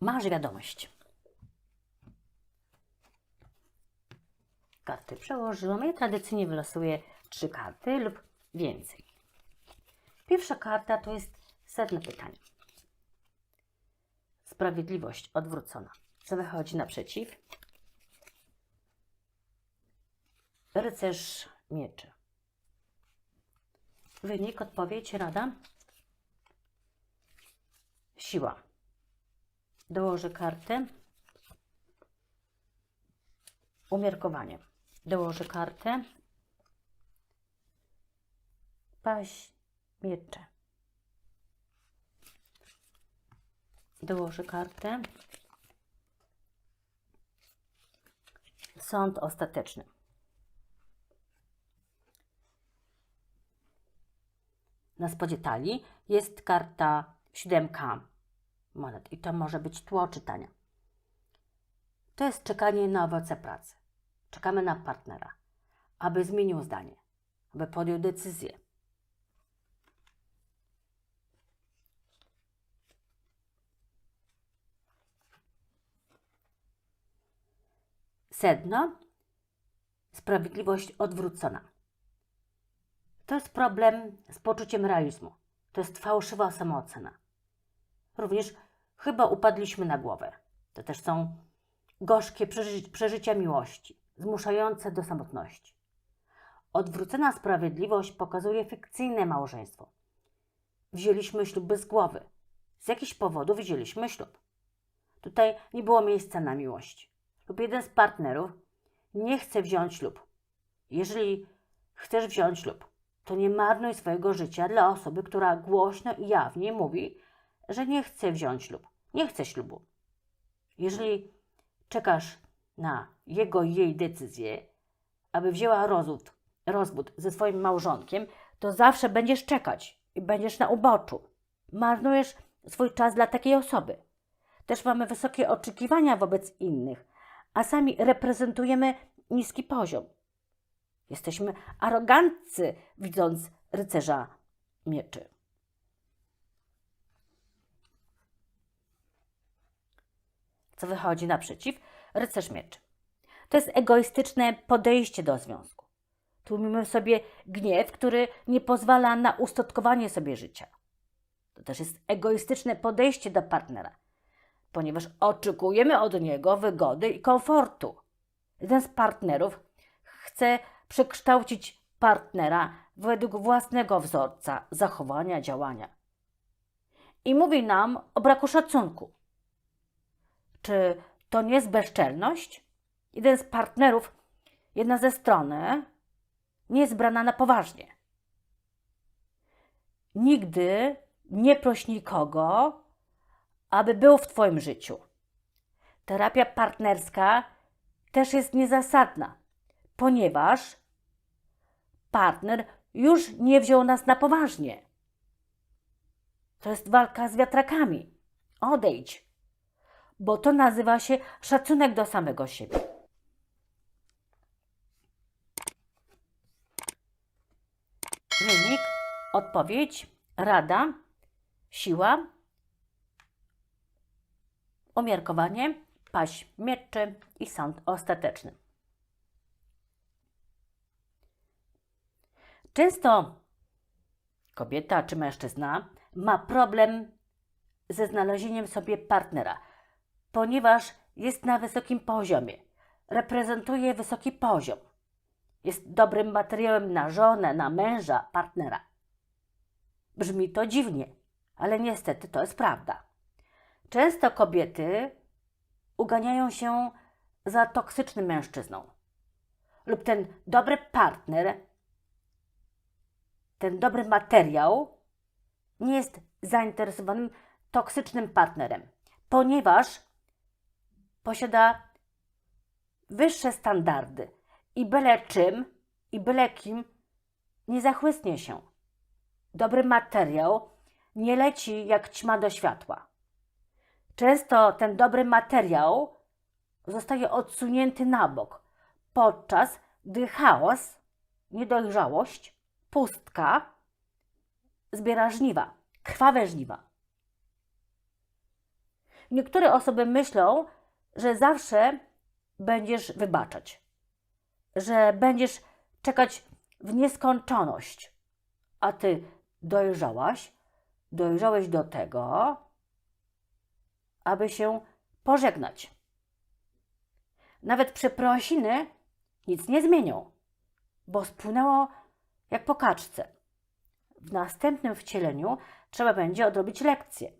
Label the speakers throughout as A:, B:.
A: Masz wiadomość. Karty przełożyłam. Ja tradycyjnie wylosuję trzy karty lub więcej. Pierwsza karta to jest sedno pytanie. Sprawiedliwość odwrócona. Co wychodzi naprzeciw? Rycerz mieczy. Wynik, odpowiedź, rada? Siła. Dołożę kartę. Umiarkowanie. Dołożę kartę. Paź miecze. Dołożę kartę. Sąd ostateczny. Na spodzie talii jest karta siódemka monet i to może być tło czytania. To jest czekanie na owoce pracy. Czekamy na partnera, aby zmienił zdanie, aby podjął decyzję. Sedno sprawiedliwość odwrócona. To jest problem z poczuciem realizmu. To jest fałszywa samoocena. Również chyba upadliśmy na głowę. To też są gorzkie przeży przeżycia miłości, zmuszające do samotności. Odwrócona sprawiedliwość pokazuje fikcyjne małżeństwo. Wzięliśmy ślub bez głowy. Z jakichś powodów wzięliśmy ślub. Tutaj nie było miejsca na miłość. Lub jeden z partnerów nie chce wziąć ślub. Jeżeli chcesz wziąć ślub, to nie marnuj swojego życia dla osoby, która głośno i jawnie mówi, że nie chce wziąć ślub, nie chce ślubu. Jeżeli czekasz na jego i jej decyzję, aby wzięła rozwód, rozwód ze swoim małżonkiem, to zawsze będziesz czekać i będziesz na uboczu. Marnujesz swój czas dla takiej osoby. Też mamy wysokie oczekiwania wobec innych, a sami reprezentujemy niski poziom. Jesteśmy aroganccy, widząc rycerza mieczy. Co wychodzi naprzeciw? Rycerz mieczy. To jest egoistyczne podejście do związku. Tłumimy sobie gniew, który nie pozwala na ustatkowanie sobie życia. To też jest egoistyczne podejście do partnera, ponieważ oczekujemy od niego wygody i komfortu. Jeden z partnerów chce przekształcić partnera według własnego wzorca zachowania, działania. I mówi nam o braku szacunku. Czy to nie jest bezczelność? Jeden z partnerów, jedna ze strony nie jest brana na poważnie. Nigdy nie proś nikogo, aby był w Twoim życiu. Terapia partnerska też jest niezasadna, ponieważ partner już nie wziął nas na poważnie. To jest walka z wiatrakami. Odejdź, bo to nazywa się szacunek do samego siebie. Wynik, odpowiedź, rada, siła, umiarkowanie, paść mieczy i sąd ostateczny. Często kobieta czy mężczyzna ma problem ze znalezieniem sobie partnera, ponieważ jest na wysokim poziomie, reprezentuje wysoki poziom, jest dobrym materiałem na żonę, na męża, partnera. Brzmi to dziwnie, ale niestety to jest prawda. Często kobiety uganiają się za toksycznym mężczyzną, lub ten dobry partner ten dobry materiał nie jest zainteresowanym toksycznym partnerem, ponieważ posiada wyższe standardy i byle czym i byle kim nie zachłysnie się. Dobry materiał nie leci jak ćma do światła. Często ten dobry materiał zostaje odsunięty na bok, podczas gdy chaos, niedojrzałość pustka zbiera żniwa, krwawe żniwa. niektóre osoby myślą, że zawsze będziesz wybaczać, że będziesz czekać w nieskończoność, a ty dojrzałaś, dojrzałeś do tego, aby się pożegnać. Nawet przeprosiny nic nie zmienią, bo spłynęło jak po kaczce. W następnym wcieleniu trzeba będzie odrobić lekcję.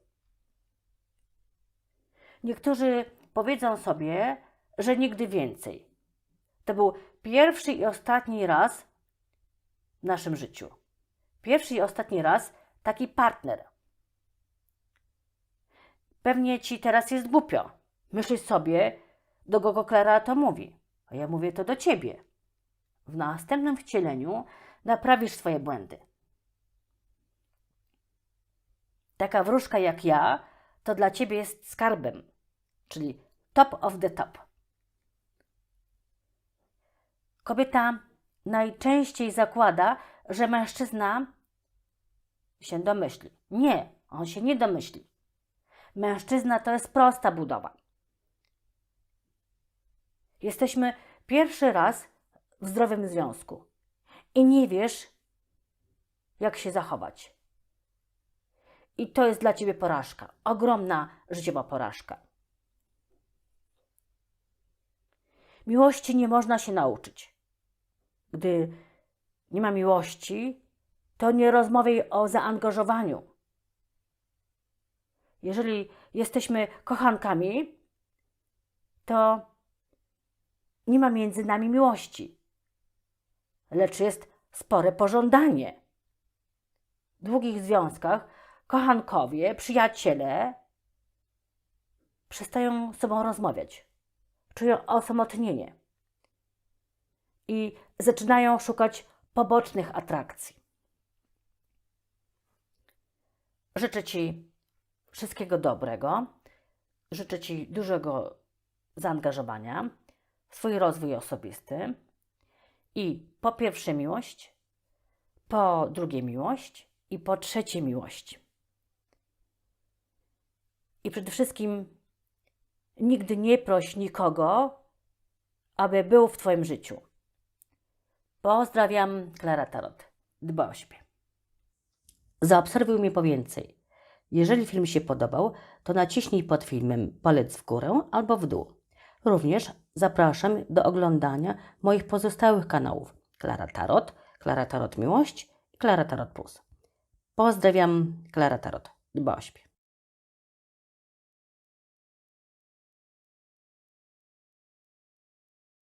A: Niektórzy powiedzą sobie, że nigdy więcej. To był pierwszy i ostatni raz w naszym życiu. Pierwszy i ostatni raz taki partner. Pewnie ci teraz jest głupio. Myślisz sobie, do kogo Klara to mówi, a ja mówię to do ciebie. W następnym wcieleniu naprawisz swoje błędy. Taka wróżka jak ja to dla ciebie jest skarbem, czyli top of the top. Kobieta najczęściej zakłada, że mężczyzna się domyśli. Nie, on się nie domyśli. Mężczyzna to jest prosta budowa. Jesteśmy pierwszy raz w zdrowym związku i nie wiesz, jak się zachować. I to jest dla ciebie porażka, ogromna życiowa porażka. Miłości nie można się nauczyć. Gdy nie ma miłości, to nie rozmawiaj o zaangażowaniu. Jeżeli jesteśmy kochankami, to nie ma między nami miłości, lecz jest spore pożądanie. W długich związkach kochankowie, przyjaciele przestają z sobą rozmawiać, czują osamotnienie i zaczynają szukać pobocznych atrakcji. Życzę Ci wszystkiego dobrego, życzę Ci dużego zaangażowania swój rozwój osobisty i po pierwsze miłość, po drugie miłość i po trzecie miłość. I przede wszystkim nigdy nie proś nikogo, aby był w Twoim życiu. Pozdrawiam, Klara Tarot. Dba o siebie. Zaobserwuj mnie po więcej. Jeżeli film się podobał, to naciśnij pod filmem palec w górę albo w dół. Również zapraszam do oglądania moich pozostałych kanałów Klara Tarot, Klara Tarot Miłość i Klara Tarot Plus. Pozdrawiam, Klara Tarot. Dba o siebie.